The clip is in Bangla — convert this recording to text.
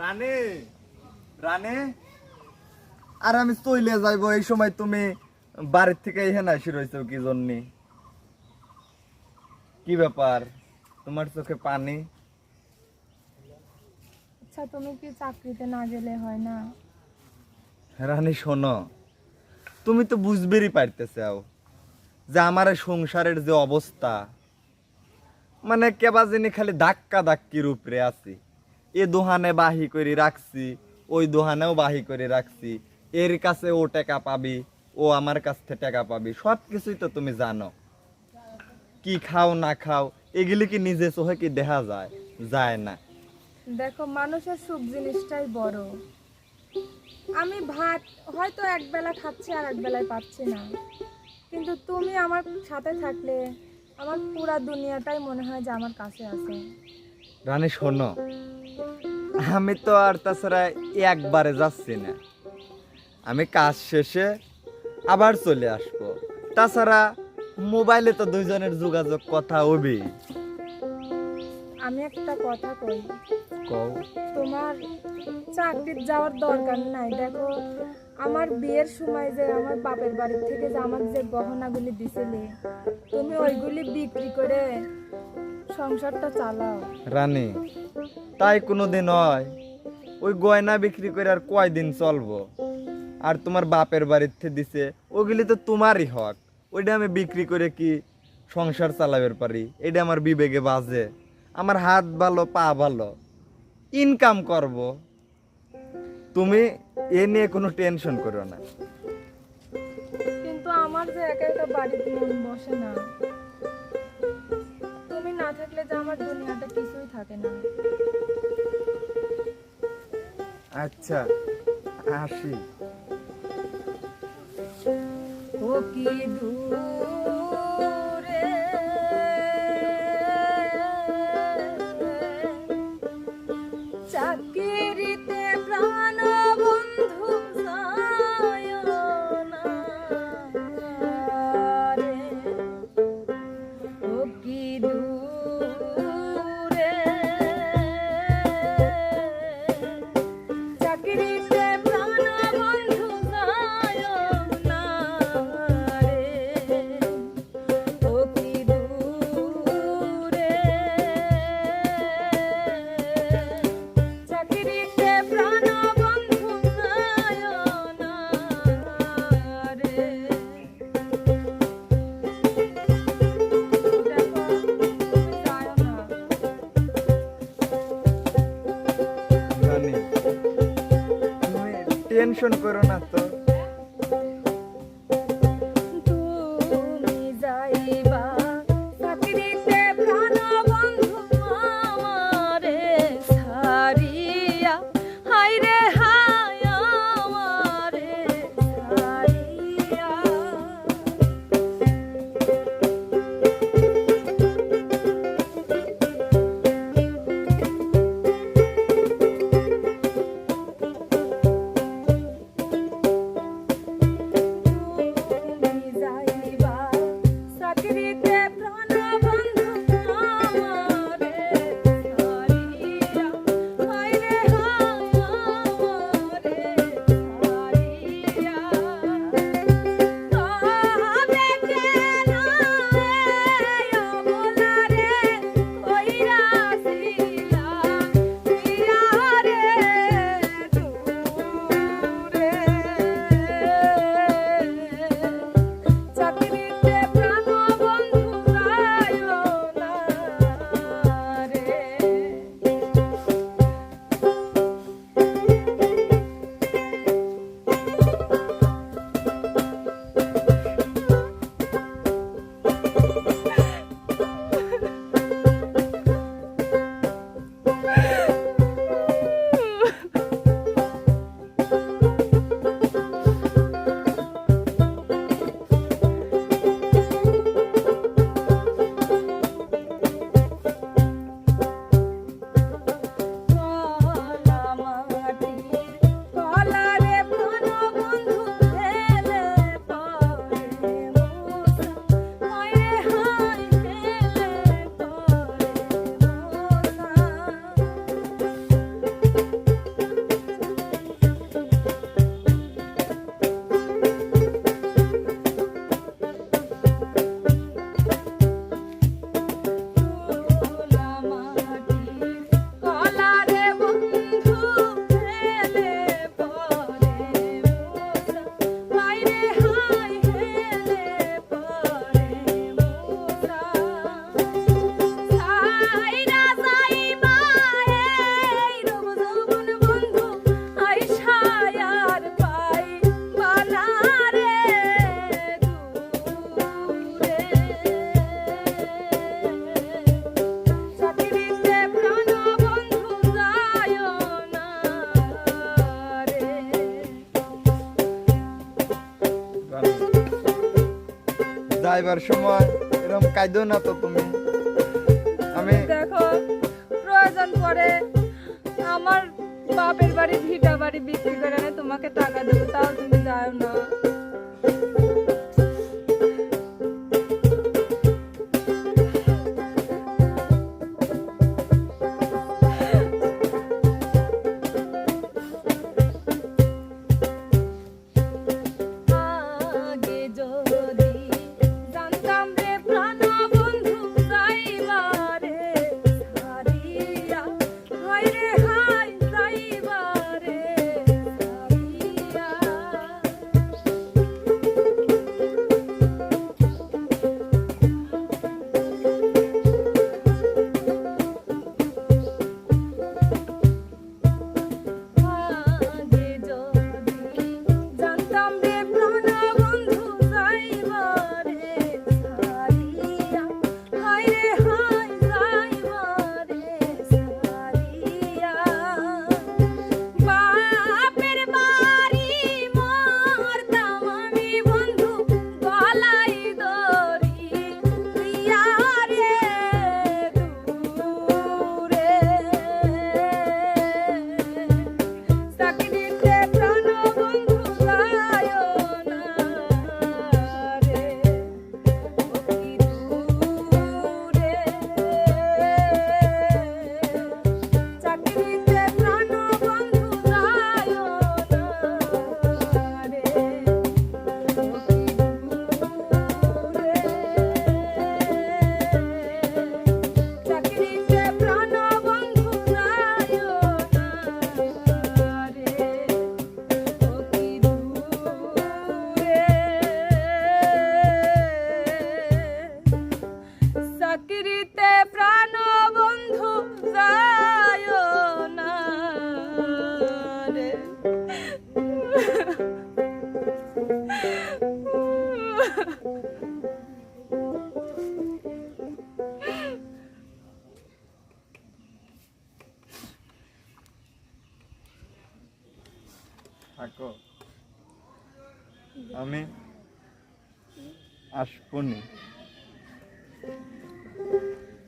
রানে রানে। আর আমি চইলে যাইবো এই সময় তুমি বাড়ির থেকে এখানে আসি রয়েছো কি জন্যে? কি ব্যাপার? তোমার চোখে পানি? আচ্ছা তুমি কি চাকরিতে না গেলে হয় না? রানী শোনো তুমি তো বুঝবেরই পারতেছাও যে আমার সংসারের যে অবস্থা মানে কেবা যিনি খালি ধাক্কা ধাক্কির উপরে আছি। এ দোহানে বাহি করে রাখছি ওই দোহানেও বাহি করে রাখছি। এর কাছে ও টাকা পাবি ও আমার কাছ থেকে টাকা পাবি সব কিছুই তো তুমি জানো। কি খাও না খাও এগুলি কি নিজে চোখে কি দেখা যায়? যায় না। দেখো মানুষের সুখ জিনিসটাই বড়। আমি ভাত হয়তো এক বেলা খাচ্ছি আর এক বেলায় পাচ্ছি না। কিন্তু তুমি আমার সাথে থাকলে আমার পুরা দুনিয়াটাই মনে হয় যে আমার কাছে আছে। রানী শোনো। আমি তো আর তাছাড়া একবারে যাচ্ছি না। আমি কাজ শেষে আবার চলে আসব। তাছাড়া মোবাইলে তো দুইজনের যোগাযোগ কথা হবি আমি একটা কথা কই। কও। তোমার চাকরির যাওয়ার দরকার নাই। দেখো আমার বিয়ের সময় যে আমার বাপের বাড়ি থেকে যে আমার যে গহনাগুলি দিছিলে তুমি ওইগুলি বিক্রি করে সংসারটা চালাও। রানী তাই কোনো দিন হয় ওই গয়না বিক্রি করে আর কয়দিন চলবো? আর তোমার বাপের বাড়িতে দিছে ওগুলি তো তোমারই হক। ওইটা আমি বিক্রি করে কি সংসার চালাবের পারি? এটা আমার বিবেকে বাজে। আমার হাত ভালো পা ভালো। ইনকাম করব। তুমি এ নিয়ে কোনো টেনশন করো না। কিন্তু আমার যে একা একা বাড়িতে মন বসে না না থাকলে যে আমার দুনিয়াটা কিছুই থাকে না। আচ্ছা আসি। ও কি দূরে? চাকিরিতে প্রাণ বন্ধু ও কি দূরে? টেনশন করো না তো। যাইবার সময় এরকম কাঁদো না তো তুমি? আমি দেখো, প্রয়োজন পরে আমার বাপের বাড়ি, ভিটা বাড়ি বিক্রি করে তোমাকে টাকা দেবো, তাও তুমি যাও না। চাকরিতে প্রাণ বন্ধু যায় না থাকো। আমি আসবনি